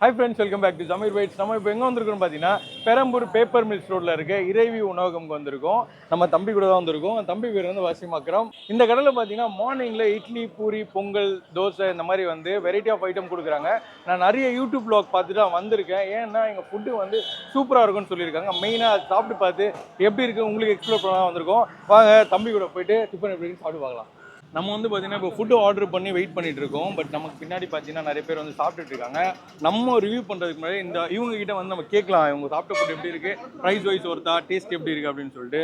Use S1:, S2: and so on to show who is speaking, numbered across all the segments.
S1: Hi friends welcome back to Sameer bites நம்ம இப்போ எங்கே வந்திருக்கோம்னு பார்த்தீங்கன்னா பெரம்பூர் பேப்பர் மில்ஸ் ரோட்டில் இருக்க இறைவி உணவகம்க்கு வந்திருக்கோம். நம்ம தம்பி கூட தான் வந்திருக்கோம். தம்பி பேர் வந்து வசிமாக்கிறோம் இந்த கடையில் பார்த்தீங்கன்னா மார்னிங்கில் இட்லி பூரி பொங்கல் தோசை இந்த மாதிரி வந்து வெரைட்டி ஆஃப் ஐட்டம் கொடுக்குறாங்க. நான் நிறைய யூடியூப் ப்ளாக் பார்த்துட்டு தான் வந்திருக்கேன். ஏன்னா எங்கள் ஃபுட்டு வந்து சூப்பராக இருக்கும்னு சொல்லியிருக்காங்க. மெயினாக சாப்பிட்டு பார்த்து எப்படி இருக்குது உங்களுக்கு எக்ஸ்ப்ளோர் பண்ணலாம் வந்திருக்கோம். வாங்க தம்பி கூட போயிட்டு டிஃபன் எப்படி சாப்பிட்டு பார்க்கலாம். நம்ம வந்து பார்த்தீங்கன்னா இப்போ ஃபுட்டு ஆர்டர் பண்ணி வெயிட் பண்ணிட்டு இருக்கோம் பட் நமக்கு பின்னாடி பார்த்தீங்கன்னா நிறைய பேர் வந்து சாப்பிட்டுட்டு இருக்காங்க நம்ம ரிவ்யூ பண்ணுறதுக்கு முன்னாடி இந்த இவங்க கிட்ட வந்து நம்ம கேட்கலாம். இவங்க சாப்பிட்ட ஃபுட் எப்படி இருக்கு? Price wise ஒருத்தா? டேஸ்ட் எப்படி இருக்கு அப்படின்னு சொல்லிட்டு.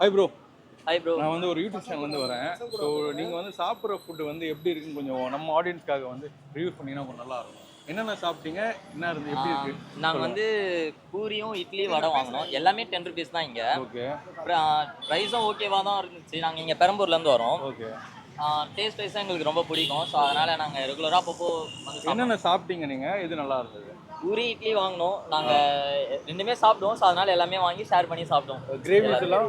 S1: ஹை ப்ரோ
S2: ஹாய் ப்ரோ
S1: நான் வந்து ஒரு யூடியூப் சேனல் வந்து வரேன். ஸோ நீங்கள் வந்து சாப்பிட்ற ஃபுட்டு வந்து எப்படி இருக்குன்னு கொஞ்சம் நம்ம ஆடியன்ஸ்க்காக வந்து ரிவ்யூ பண்ணிங்கன்னா கொஞ்சம் நல்லா இருக்கும். என்னென்ன சாப்பிட்டீங்க? என்ன இருந்து எப்படி இருக்கு?
S2: நாங்க வந்து பூரியும் இட்லி வடை வாங்கினோம். எல்லாமே டென் ருபீஸ் தான் இங்க.
S1: ஓகே
S2: அப்புறம் ப்ரைஸும் ஓகேவா தான் இருந்துச்சு. நாங்க இங்க பெரம்பூர்ல இருந்து வரோம்.
S1: ஓகே
S2: டேஸ்ட் வைஸாக எங்களுக்கு ரொம்ப பிடிக்கும். ஸோ அதனால நாங்க ரெகுலரா அப்பப்போ வந்து.
S1: என்னென்ன சாப்பிட்டீங்க நீங்கள் எது நல்லா இருந்தது?
S2: பூரி இட்லி வாங்கினோம். நாங்க ரெண்டுமே சாப்பிடுவோம் ஸோ அதனால எல்லாமே வாங்கி ஷேர் பண்ணி சாப்பிட்டோம்.
S1: கிரேவிஸ் எல்லாம்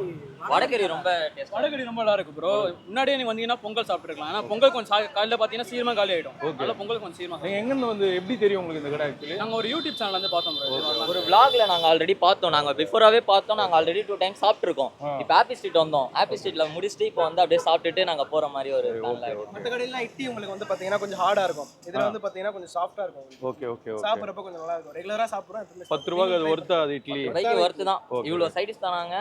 S2: வடகறி ரொம்ப டேஸ்ட்
S3: வடகறி ரொம்ப நல்லா இருக்கு ப்ரோ முன்னாடியே நீங்க வந்தீங்கன்னா பொங்கல் சாப்பிட்டுருக்கலாம். ஆனா பொங்கல் கொஞ்சம் சா- காலையில பாத்தீங்கன்னா சீக்கிரமா காலி ஆயிடும். அதனால பொங்கல் கொஞ்சம் சீக்கிரமா
S1: நீங்கள் எங்கேருந்து வந்து எப்படி தெரியும் உங்களுக்கு இந்த கடை ஆக்சுவலி
S3: நாங்க ஒரு யூடியூப் சேனல் வந்து பார்த்தோம் ப்ரோ
S2: ஒரு vlogல நாங்க ஆல்ரெடி பார்த்தோம். நாங்க பிஃபோராவே பார்த்தோம். நாங்க ஆல்ரெடி டூ டைம் சாப்பிட்டுருக்கோம். இப்போ ஹாப்பி ஸ்ட்ரீட் வந்தோம். ஹாப்பி ஸ்ட்ரீட்ல முடிச்சுட்டு இப்போ வந்து அப்படியே சாப்பிட்டுட்டு நாங்க போற மாதிரி ஒரு
S4: மற்ற கடையிலாம் இட்லி உங்களுக்கு வந்து பார்த்தீங்கன்னா கொஞ்சம் ஹார்டாக இருக்கும். இதில் வந்து பார்த்தீங்கன்னா கொஞ்சம் சாஃப்டாக இருக்கும்
S1: ஓகே ஓகே.
S4: சாப்பிட்றப்ப கொஞ்சம் நல்லா இருக்கும் ரெகுலராக சாப்பிட்றோம்
S1: பத்து ரூபாய்க்கு அது ஒருத்தா அது இட்லி?
S2: கடைக்கு ஒர்த்து தான்.
S1: Okay.
S2: இவ்வளோ சைடிஸ் தராங்க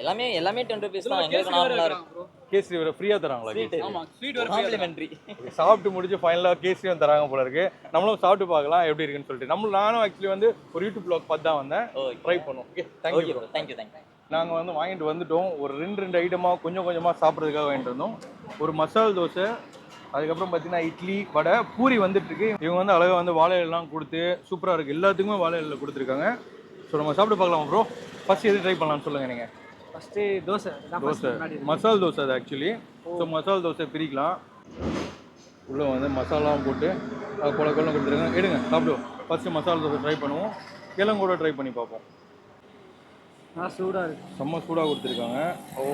S2: எல்லாமே எல்லாமே டென் ருபீஸ் தான். எங்களுக்கு நார்மலா இருக்கு.
S3: ப்ரோ
S1: கேசரி வேற ஃப்ரீயா தராங்களா கேசரி?
S3: ஆமா ஸ்வீட் வர
S2: காம்ப்ளிமெண்ட்ரி
S1: சாப்பிட்டு முடிச்சு ஃபைனலாக கேசரியும் தராங்க போல இருக்கு. நம்மளும் சாப்பிட்டு பார்க்கலாம் எப்படி இருக்குன்னு சொல்லிட்டு. நம்ம நானும் ஆக்சுவலி வந்து ஒரு யூடியூப் ப்ளாக் பார்த்து தான் வந்தேன். ட்ரை பண்ணுவோம். ஓகே தேங்க்யூ
S2: தேங்க்யூ தேங்க்யூ
S1: நாங்கள் வந்து வாங்கிட்டு வந்துட்டோம். ஒரு ரெண்டு ரெண்டு ஐட்டமாக கொஞ்சம் கொஞ்சமாக சாப்பிட்றதுக்காக வாங்கிட்டு வந்தோம். ஒரு மசால் தோசை அதுக்கப்புறம் பார்த்தீங்கன்னா இட்லி வடை பூரி வந்துட்டு இருக்கு இவங்க வந்து அழகாக வந்து வாழை இலைலாம் கொடுத்து சூப்பராக இருக்குது எல்லாத்துக்குமே வாழை இலையில கொடுத்துருக்காங்க. ஸோ நம்ம சாப்பிட்டு பார்க்கலாம் ப்ரோ ஃபர்ஸ்ட் எது ட்ரை பண்ணலாம்னு சொல்லுங்கள் நீங்கள்
S4: ஃபஸ்ட்டு தோசை.
S1: தோசை. மசால் தோசை அது ஆக்சுவலி ஸோ மசால் தோசை பிரிக்கலாம். உள்ளே வந்து மசாலாவும் போட்டு அது கொல கொலம் கொடுத்துருங்க எடுங்க சாப்பிடுவோம். ஃபஸ்ட்டு மசால் தோசை ட்ரை பண்ணுவோம். கிழங்கூட ட்ரை பண்ணி பார்ப்போம்.
S4: நல்லா சூடாக இருக்கு.
S1: செம்ம சூடாக கொடுத்துருக்காங்க. ஓ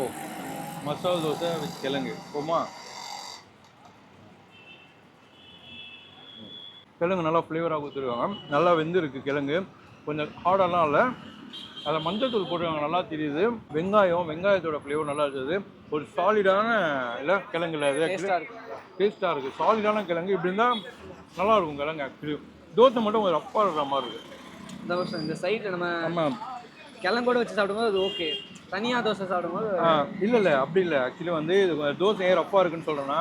S1: மசால் தோசை வித் கிழங்கு. போமா கிழங்கு நல்லா ஃப்ளேவராக கொடுத்துருக்காங்க. நல்லா வெந்திருக்கு கிழங்கு. கொஞ்சம் ஹார்டெல்லாம் இல்லை. அதில் மஞ்சள் தூள் போட்டிருக்காங்க நல்லா தெரியுது. வெங்காயம் வெங்காயத்தோட ஃப்ளேவர் நல்லா இருக்குது ஒரு சாலிடான இல்லை கிழங்குல
S4: டேஸ்ட்டாக இருக்கு.
S1: டேஸ்ட்டாக இருக்குது சாலிடான கிழங்கு. இப்படி இருந்தால் நல்லா இருக்கும் கிழங்கு ஆக்சுவலி தோசை மட்டும் கொஞ்சம் ரப்பாக இருக்கிற மாதிரி இருக்குது
S4: இந்த வருஷம் இந்த சைடில் நம்ம
S1: நம்ம
S4: கிழங்கோட வச்சு சாப்பிடும்போது அது ஓகே தனியாக தோசை சாப்பிடும்போது
S1: இல்லை இல்லை. அப்படி இல்லை. ஆக்சுவலி வந்து இது தோசை ஏன் ரஃப்பாக இருக்குன்னு சொல்கிறேன்னா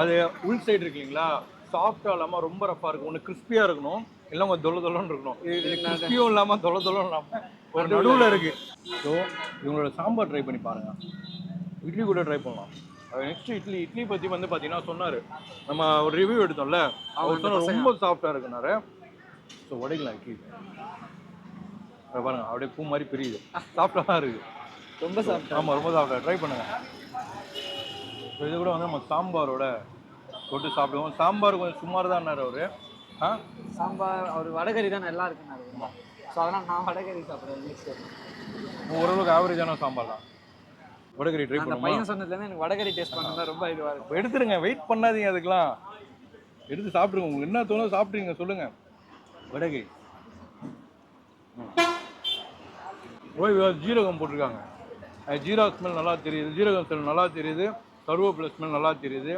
S1: அது உள் சைடு இருக்கு இல்லைங்களா? சாஃப்டாக இல்லாமல் ரொம்ப ரஃப்பாக இருக்கும். ஒன்று கிறிஸ்பியாக இருக்கணும் இல்லை கொஞ்சம் தொலை தொலைன்னு இருக்கணும். இது கிறிஸ்பியும் இல்லாமல் தொலை தொலைன்னு இல்லாமல் ஒரு நடுவில் இருக்கு. ஸோ இவங்களோட சாம்பார் ட்ரை பண்ணி பாருங்க. இட்லி கூட ட்ரை பண்ணலாம். நெக்ஸ்ட் இட்லி இட்லி பற்றி வந்து பார்த்தீங்கன்னா சொன்னார். நம்ம ஒரு ரிவ்யூ எடுத்தோம்ல. அவர் சொன்ன ரொம்ப சாஃப்டாக இருக்குனாரு. ஸோ உடைக்கலாம் இட்லி. பாருங்க அப்படியே பூ மாதிரி பிரியுது. சாஃப்டாக தான் இருக்குது
S4: ரொம்ப சாப்பிட்டேன்
S1: ஆமாம் ரொம்ப சாப்பிட்டேன் ட்ரை பண்ணுங்க. So, இது கூட வந்து நம்ம சாம்பாரோட தொட்டு சாப்பிடுவோம். சாம்பார் கொஞ்சம் சுமார் தான் அவரு. ஆ?
S4: சாம்பார் அவர் வடகறி தான் நல்லா இருக்குன்னாரு ஸோ அதனால் நான் வடகறி சாப்பிட்றேன்
S1: ஓரளவுக்கு ஆவரேஜான சாம்பார் தான். வடகரி ட்ரை பண்ணுமா?
S4: பையன் சொன்னதுலேருந்து எனக்கு வடகறி டேஸ்ட் பண்ணதான் ரொம்ப இதுவாக இருக்கும்
S1: எடுத்துருங்க வெயிட் பண்ணாதீங்க அதுக்கெல்லாம். எடுத்து சாப்பிடுங்க உங்களுக்கு என்ன தோணும் சாப்பிட்றீங்க சொல்லுங்க. வடகை ஓய் ஜீரகம் போட்டிருக்காங்க. ஜீரா ஸ்மெல் நல்லா தெரியுது. ஜீரகம் ஸ்மெல் நல்லா தெரியுது. கருவேப்பிலை ஸ்மெல் நல்லா தெரியுது.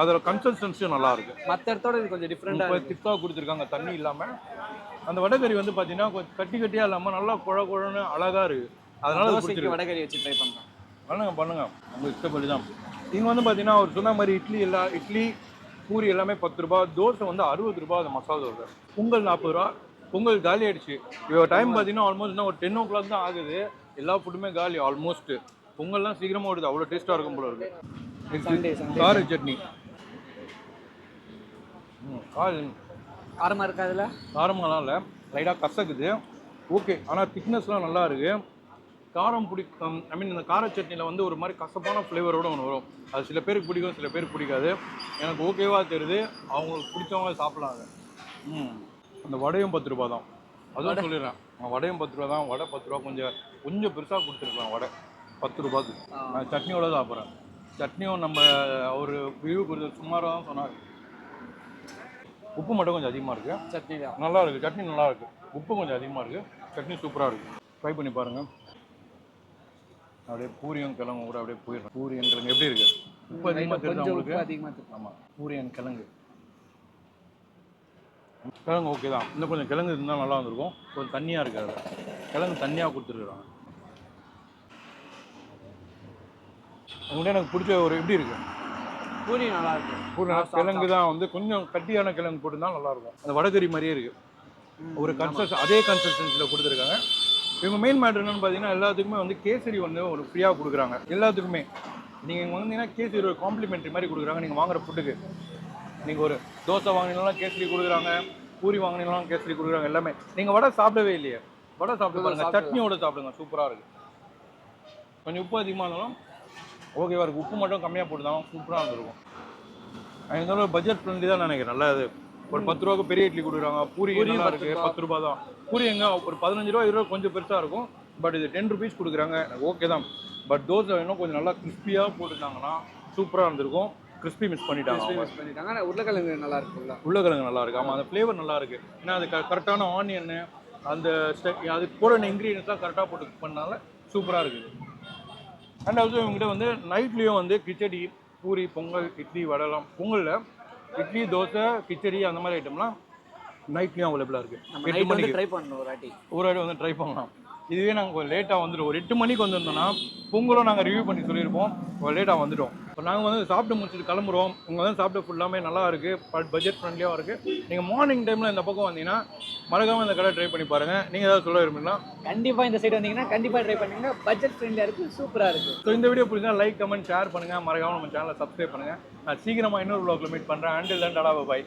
S1: அதோட கன்சிஸ்டன்சியும் நல்லா இருக்கு
S4: மற்ற இடத்தோட இது கொஞ்சம் டிஃப்ரெண்ட்டாக
S1: இப்போ திக்காக கொடுத்துருக்காங்க தண்ணி இல்லாமல் அந்த வடகறி வந்து பார்த்தீங்கன்னா கொஞ்சம் கட்டி கட்டியாக இல்லாமல் நல்லா குழ குழன்னு அழகாக இருக்கு. அதனால
S4: வடகறி வச்சு ட்ரை பண்ணுறேன்
S1: பண்ணுங்க பண்ணுங்க. உங்க இஷ்டப்படி தான் இங்கே வந்து பார்த்தீங்கன்னா அவர் சொன்ன மாதிரி இட்லி எல்லா இட்லி பூரி எல்லாமே பத்து ரூபா தோசை வந்து அறுபது ரூபா அந்த மசாலா தோசை. பொங்கல் நாற்பது ரூபா பொங்கல் காலி ஆயிடுச்சு. இப்போ டைம் பார்த்தீங்கன்னா ஆல்மோஸ்ட் ஒரு டென் ஓ கிளாக் தான் ஆகுது. எல்லா ஃபுட்டுமே காலி ஆல்மோஸ்ட் பொங்கல்லாம் சீக்கிரமாக வருது அவ்வளோ டேஸ்ட்டாக இருக்கும் போல இருக்கு. கார சட்னி. ம், கார
S4: காரமாக இருக்காதுல
S1: காரமெல்லாம் இல்லை. லைட்டாக கசக்குது. ஓகே ஆனால் திக்னஸ்லாம் நல்லா இருக்கு. காரம் பிடிக்கும் ஐ மீன் இந்த கார சட்னியில் வந்து ஒரு மாதிரி கசப்பான ஃப்ளேவரோட ஒன்று வரும். அது சில பேருக்கு பிடிக்கும் சில பேருக்கு பிடிக்காது. எனக்கு ஓகேவா தெரியுது. அவங்களுக்கு பிடிச்சவங்க சாப்பிடலாம் அதை. ம். அந்த வடையும் பத்து ரூபா தான். அதுவும் சொல்லிடுறேன். வடையும் பத்து ரூபா தான். வடை பத்து ரூபா. கொஞ்சம் கொஞ்சம் பெருசாக கொடுத்துருக்கலாம் வடை. பத்து ரூபாய்க்கு. நான் சட்னியோட சாப்பிட்றேன். சட்னியும் நம்ம அவர் வியூ கொடுத்து சுமாராக தான் சொன்னார். உப்பு மட்டும் கொஞ்சம் அதிகமாக இருக்குது
S4: சட்னி தான்.
S1: நல்லா இருக்குது சட்னி நல்லா இருக்குது உப்பு கொஞ்சம் அதிகமாக இருக்குது சட்னி சூப்பராக இருக்குது ட்ரை பண்ணி பாருங்கள் அப்படியே பூரியும் கிழங்கு கூட அப்படியே போயிடுறேன் பூரியன் கிழங்கு எப்படி இருக்குது உப்பு அதிகமாக தெரியுதா
S4: கொஞ்சம்
S1: உங்களுக்கு
S4: அதிகமாக
S1: ஆமாம் பூரியன் கிழங்கு. கிழங்கு ஓகே தான். இன்னும் கொஞ்சம் கிழங்கு இருந்தால் நல்லா வந்திருக்கும். கொஞ்சம் தண்ணியாக இருக்குது கிழங்கு தண்ணியாக கொடுத்துருக்குறாங்க. உங்கள்கிட்ட எனக்கு பிடிச்ச ஒரு எப்படி இருக்கு?
S4: பூரி நல்லா இருக்கு
S1: பூரி கிழங்கு தான் வந்து கொஞ்சம் கட்டியான கிழங்கு போட்டுருந்தா நல்லா இருக்கும் அந்த வடகறி மாதிரியே இருக்கு. ஒரு கன்சஸ் அதே கன்சிஸ்டன்சியில் கொடுத்துருக்காங்க. இவங்க மெயின் மேட்ரு என்னன்னு பார்த்தீங்கன்னா எல்லாத்துக்குமே வந்து கேசரி வந்து ஒரு ஃப்ரீயாக கொடுக்குறாங்க. எல்லாத்துக்குமே. நீங்கள் இங்கே வந்தீங்கன்னா கேசரி ஒரு காம்ப்ளிமெண்ட்ரி மாதிரி கொடுக்குறாங்க. நீங்கள் வாங்குற ஃபுட்டுக்கு நீங்கள் ஒரு தோசை வாங்கினாலும் கேசரி கொடுக்குறாங்க. பூரி வாங்கினாலும் கேசரி கொடுக்குறாங்க. எல்லாமே. நீங்கள் வடை சாப்பிடவே இல்லையே. வடை சாப்பிட்டு பாருங்க. சட்னியோட சாப்பிடுங்க. சூப்பராக இருக்கு. கொஞ்சம் உப்பு அதிகமாக இருந்தாலும் ஓகேவா இருக்கு உப்பு மட்டும் கம்மியாக போட்டுதான் சூப்பராக இருந்திருக்கும் இருந்தாலும் பட்ஜெட் ஃப்ரெண்ட்லி தான் நினைக்கிறேன். நல்லா இது. ஒரு பத்து ரூபாய்க்கு பெரிய இட்லி கொடுக்குறாங்க. பூரி நல்லா
S4: பத்து
S1: இருக்கு?
S4: ரூபா.
S1: பத்து ரூபா தான் பூரி எங்க? ஒரு பதினஞ்சு ரூபா இருபது ரூபா கொஞ்சம் பெருசாக இருக்கும். பட் இது டென் ருபீஸ் கொடுக்குறாங்க. ஓகே தான். பட் தோசை இன்னும் கொஞ்சம் நல்லா கிறிஸ்பியாக போட்டுருந்தாங்கன்னா சூப்பராக இருந்திருக்கும் கிறிஸ்பி மிஸ் பண்ணிட்டாங்க.
S4: மிஸ் பண்ணிட்டாங்க. ஆனால் உருளைக்கிழங்கு நல்லா இருக்கும்ல?
S1: உருளைக்கிழங்கு நல்லா இருக்கு. ஆமாம் அந்த ஃப்ளேவர் நல்லா இருக்கு. ஏன்னா அது கரெக்டான ஆனியன் அந்த அது போட இன்க்ரீடியன்ஸ்லாம் கரெக்டாக போட்டு பண்ணனால சூப்பராக இருக்குது. அண்ட் ஆல்சோ இவங்ககிட்ட வந்து நைட்லேயும் வந்து கிச்சடி பூரி பொங்கல் இட்லி வடைலாம். பொங்கலில் இட்லி தோசை கிச்சடி அந்த மாதிரி ஐட்டம்லாம் நைட்லேயும் அவைலபிளாக இருக்குது
S4: நம்ம
S1: எட்டு மணிக்கு.
S4: ட்ரை பண்ணணும் ஒரு வாட்டி.
S1: ஒரு வாட்டி வந்து ட்ரை பண்ணலாம். இதுவே நாங்கள் கொஞ்சம் லேட்டாக வந்துட்டோம் ஒரு எட்டு மணிக்கு வந்திருந்தோம்னா பொங்கலும் நாங்கள் ரிவ்யூ பண்ணி சொல்லியிருப்போம். லேட்டாக வந்துட்டோம். இப்போ நாங்கள் வந்து சாப்பிட்டு முடிச்சுட்டு கிளம்புறோம். உங்க வந்து சாப்பிட்டு ஃபுல்லாமே நல்லா இருக்குது பட்ஜெட் ஃப்ரெண்ட்லியாக இருக்குது நீங்கள் மார்னிங் டைமில் இந்த பக்கம் வந்தீங்கன்னா மறக்காமல் இந்த கடை ட்ரை பண்ணி பாருங்கள் நீங்கள் ஏதாவது சொல்ல விரும்புங்களா
S4: கண்டிப்பாக இந்த சைடு வந்தீங்கன்னா கண்டிப்பாக ட்ரை பண்ணுங்க. பட்ஜெட் ஃப்ரெண்ட்லியாக இருக்கு சூப்பராக இருக்கு.
S1: ஸோ இந்த வீடியோ பிடிச்சா லைக் கமெண்ட் ஷேர் பண்ணுங்கள் மறக்காமல் நம்ம சேனலை சப்ஸ்கிரைப் பண்ணுங்கள் நான் சீக்கிரமாக இன்னொரு vlogல மீட் பண்ணுறேன் அண்டில் தன் டடா பாய்